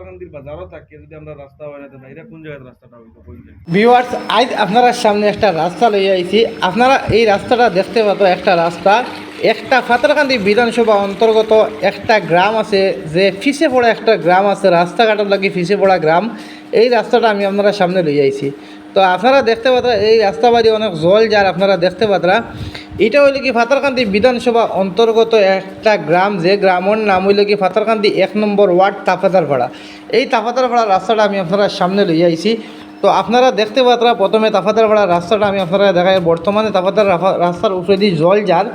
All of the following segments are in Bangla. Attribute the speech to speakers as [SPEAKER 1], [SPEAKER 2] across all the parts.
[SPEAKER 1] কোন
[SPEAKER 2] ভিউয়ার্স আজ আপনার সামনে একটা রাস্তা লইয়া আইছি। আপনারা এই রাস্তাটা দেখতে পাতো একটা রাস্তা। একটা ফাতারকান্দি বিধানসভা অন্তর্গত একটা গ্রাম আছে, যে ফিসে পড়া একটা গ্রাম আছে, রাস্তাঘাটের লাগি ফিসে পড়া গ্রাম। এই রাস্তাটা আমি আপনারা সামনে লইয়া আইছি। তো আপনারা দেখতে পাত্রা এই রাস্তা বাড়ি অনেক জল যার, আপনারা দেখতে পাত্রা এটা হইল কি ফাতারকান্দি বিধানসভা অন্তর্গত একটা গ্রাম, যে গ্রামের নাম হইল কি ফাতারকান্দি এক নম্বর ওয়ার্ড তাফাদারপাড়া এই তাফাদারপাড়া রাস্তাটা আমি আপনারা সামনে লইয়া আইছি। তো আপনারা দেখতে পাত্রা, প্রথমে তাফাদারপাড়া রাস্তাটা আমি আপনারা দেখাই, বর্তমানে তাফাদার রাস্তার উপরে দিয়ে জল যার।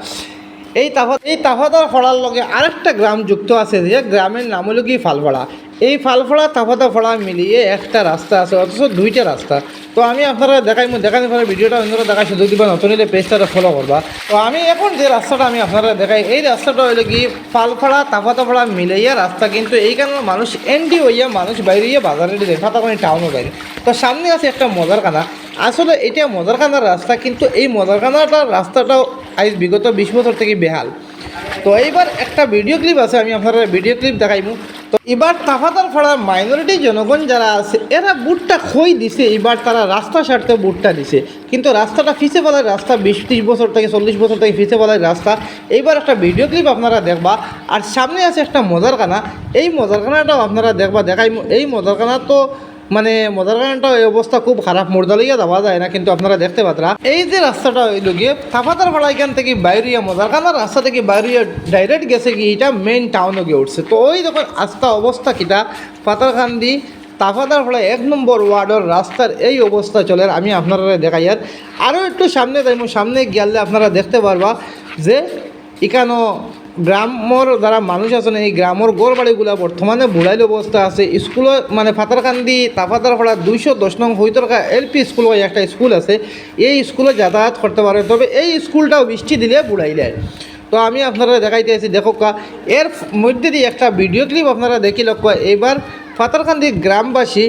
[SPEAKER 2] এই তাফা, এই তাফাদার ফড়ার লগে আরেকটা গ্রাম যুক্ত আছে, যে গ্রামের নাম হলো কি ফালফড়া এই ফালফড়া তাফাদা ফড়া মিলিয়ে একটা রাস্তা আছে, অথচ দুইটা রাস্তা। তো আমি আপনারা দেখাই মু দেখাতে পারে ভিডিওটা, অন্যরা দেখাই সুযোগ দিবা, নতুন হলে পেজটা ফলো করবা। তো আমি এখন যে রাস্তাটা আমি আপনারা দেখাই, এই রাস্তাটা হলো কি, ফালফড়া তাফাদা ফড়া মিলাইয়া রাস্তা, কিন্তু এই কারণে মানুষ এন্ডি হইয়া মানুষ বাইরে গিয়ে বাজারে দিয়ে ফাতাকানি টাউনও বাইরে। তো সামনে আছে একটা মজার কানা আসলে এটা মজারখানার রাস্তা, কিন্তু এই মজারখানাটার রাস্তাটাও আজ বিগত বিশ বছর থেকে বেহাল। তো এইবার একটা ভিডিও ক্লিপ আছে, আমি আপনারা ভিডিও ক্লিপ দেখাইমু। তো এবার তাফাতার ফাড়ার মাইনরিটি জনগণ যারা আছে, এরা বুটটা খই দিছে, এবার তারা রাস্তা সারতে বুটটা দিছে। কিন্তু রাস্তাটা ফিসে ফেলার রাস্তা, বিশ ত্রিশ বছর থেকে চল্লিশ বছর থেকে ফিসে ফেলার রাস্তা, এইবার একটা ভিডিও ক্লিপ আপনারা দেখবা। আর সামনে আছে একটা মজারখানা, এই মজারখানাটাও আপনারা দেখবা, দেখাই এই মজারখানা তো মানে মজার কারণটা এই অবস্থা খুব খারাপ। মোরদালিয়া যাওয়া যায় না, কিন্তু আপনারা দেখতে পাত্রা। এই যে রাস্তাটা হইল গিয়ে থাপাতার পাড়া এখান থেকে বাইরিয়া মজার কারণ রাস্তা থেকে বাইরিয়া ডাইরেক্ট গেছে কি এটা মেইন টাউনে গিয়ে উঠছে। তো ওই যখন আস্তা অবস্থা কিটা। পাতারকান্দি তাফাদার ফলে এক নম্বর ওয়ার্ডের রাস্তার এই অবস্থা চলে। আমি আপনারা দেখাই আর। আরও একটু সামনে যাইমু, সামনে গেলে আপনারা দেখতে পারবা যে এখানো গ্রামর যারা মানুষ আছেন এই গ্রামর গড় বাড়িগুলা বর্তমানে বুড়াইল অবস্থা আছে। স্কুল মানে ফাতারকান্দি তাফাতার ফলা দুইশো দশ নং হইতরকা এলপি স্কুল হয় একটা স্কুল আছে। এই স্কুলে যাতায়াত করতে পারে তবে এই স্কুলটাও বৃষ্টি দিলে বুড়াইলে তো আমি আপনারা দেখাইতে আছি দেখো এর মধ্যে দিয়ে একটা ভিডিও ক্লিপ আপনারা দেখি লক্ষ্য এবার ফাতারকান্দি গ্রামবাসী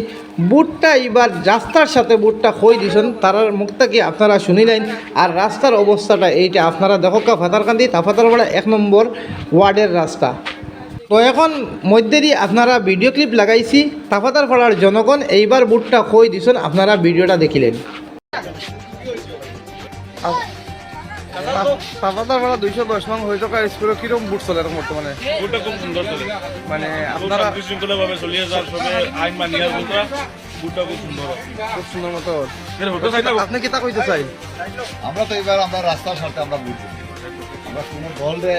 [SPEAKER 2] বুটটা এবার রাস্তার সাথে বুটটা খই দিছেন তার মুখটা কি আপনারা শুনিলেন আর রাস্তার অবস্থাটা এইটা আপনারা দেখো কা ফাতারকান্দি তাফাতারপাড়া এক নম্বর ওয়ার্ডের রাস্তা। তো এখন মধ্যে দিয়ে আপনারা ভিডিও ক্লিপ লাগাইছি। তাফাতার পাড়ার জনগণ এইবার বুটটা খই দিছেন আপনারা ভিডিওটা দেখিলেন। তাফাতার পাড়া দুইশো দশ নং হয়ে থাকা স্কুলে কীরকম বুট চলে এখন বর্তমানে
[SPEAKER 3] বুটটা খুব সুন্দর চলে।
[SPEAKER 2] মানে
[SPEAKER 3] আপনারা
[SPEAKER 2] আপনারা
[SPEAKER 3] চলিয়ে যার সবে আইন মানিয়ার বুটটা বুটটা খুব সুন্দর
[SPEAKER 2] খুব সুন্দর মতো
[SPEAKER 3] এর হোটেল সাইড
[SPEAKER 2] কইতে চাই?
[SPEAKER 4] আমরা তো এবার আমরা রাস্তার সাথে আমরা বুঝছি আমরা কোনো দলরে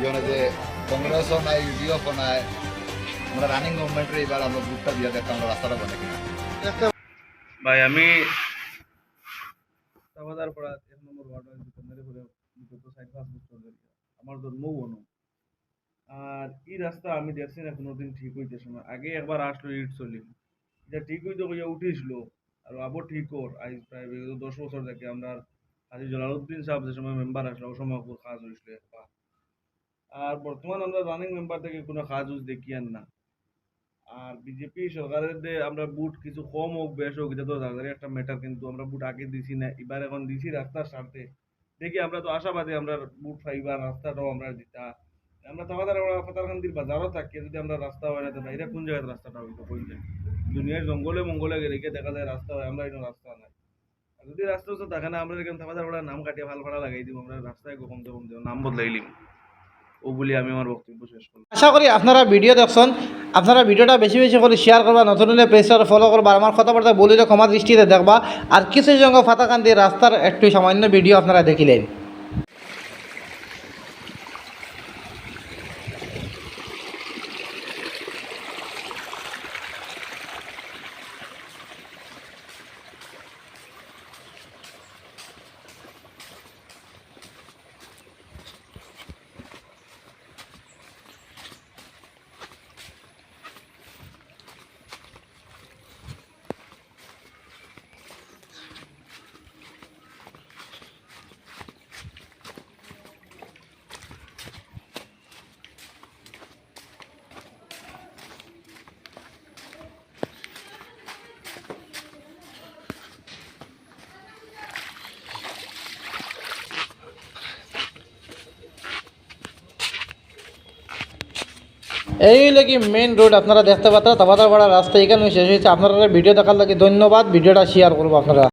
[SPEAKER 4] ইয়ে যে কংগ্রেসও নাই ইউডিএফও নাই। আমরা রানিং গভর্নমেন্টের এবার আমরা বুটটা দিয়ে দেখতাম আমরা রাস্তাটা বনে কিনা।
[SPEAKER 1] ভাই আমি পাড়া এক নম্বর পাঁচ বছর ধরে আমার আর এই রাস্তা আমি দেখছি না ঠিক না। আগে একবার আসলো ইট চলি। এটা ঠিক হইতে উঠিছিল আর আবার ঠিক কর। আজ প্রায় দশ বছর থেকে আমরা হাজি জলালউদ্দিন সাহেব যে সময় মেম্বার আসলো ওই সময় কাজ আর বর্তমান আমরা রানিং মেম্বার থেকে কোনো কাজ দেখি আর না। আর বিজেপি সরকারের যে আমরা বুট কিছু কম হোক, বেশ হোক, এটা তো একটা ম্যাটার কিন্তু আমরা বুট আগে দিছি না। এবার এখন দিছি রাস্তার স্বার্থে। দেখি আমরা তো আশাবাদী আমরা বুট পাইবা রাস্তাটাও আমরা দিতা আমরা তো আমাদের ফাতারকান্দির বাজারও থাকি, যদি আমরা রাস্তা হয় না তো বাইরে কোন জায়গায় রাস্তাটা হইতো জায়গায় দুনিয়ার জঙ্গলে মঙ্গলে গেলে দেখা যায় রাস্তা হয় আমরা এখানে রাস্তা নাই। যদি রাস্তা তো থাকে না, আমরা এখানে থাকার পড়া নাম কাটিয়ে ভালো ভাড়া লাগাই দিব, আমরা রাস্তায় কমতে কমতে নাম বদলাইলিম ও বলি আমি আমার বক্তব্য শেষ করলাম।
[SPEAKER 2] আশা করি আপনারা ভিডিও দেখছেন আপনারা ভিডিওটা বেশি বেশি করে শেয়ার করবা, নতুন হলে প্রেসার ফলো করবা আমার কথাবার্তা বলিলে ক্ষমা দৃষ্টিতে দেখবা। আর কিছু জঙ্গ ফাতাকান্দি রাস্তার একটু সামান্য ভিডিও আপনারা দেখিলেন। এই লাগি মেন রোড আপনারা দেখতে পাচ্ছেন তাবাদার পাড়া রাস্তা এখানে শেষ হয়েছে। আপনারা ভিডিও দেখার লাগে ধন্যবাদ। ভিডিওটা শেয়ার করব আপনারা।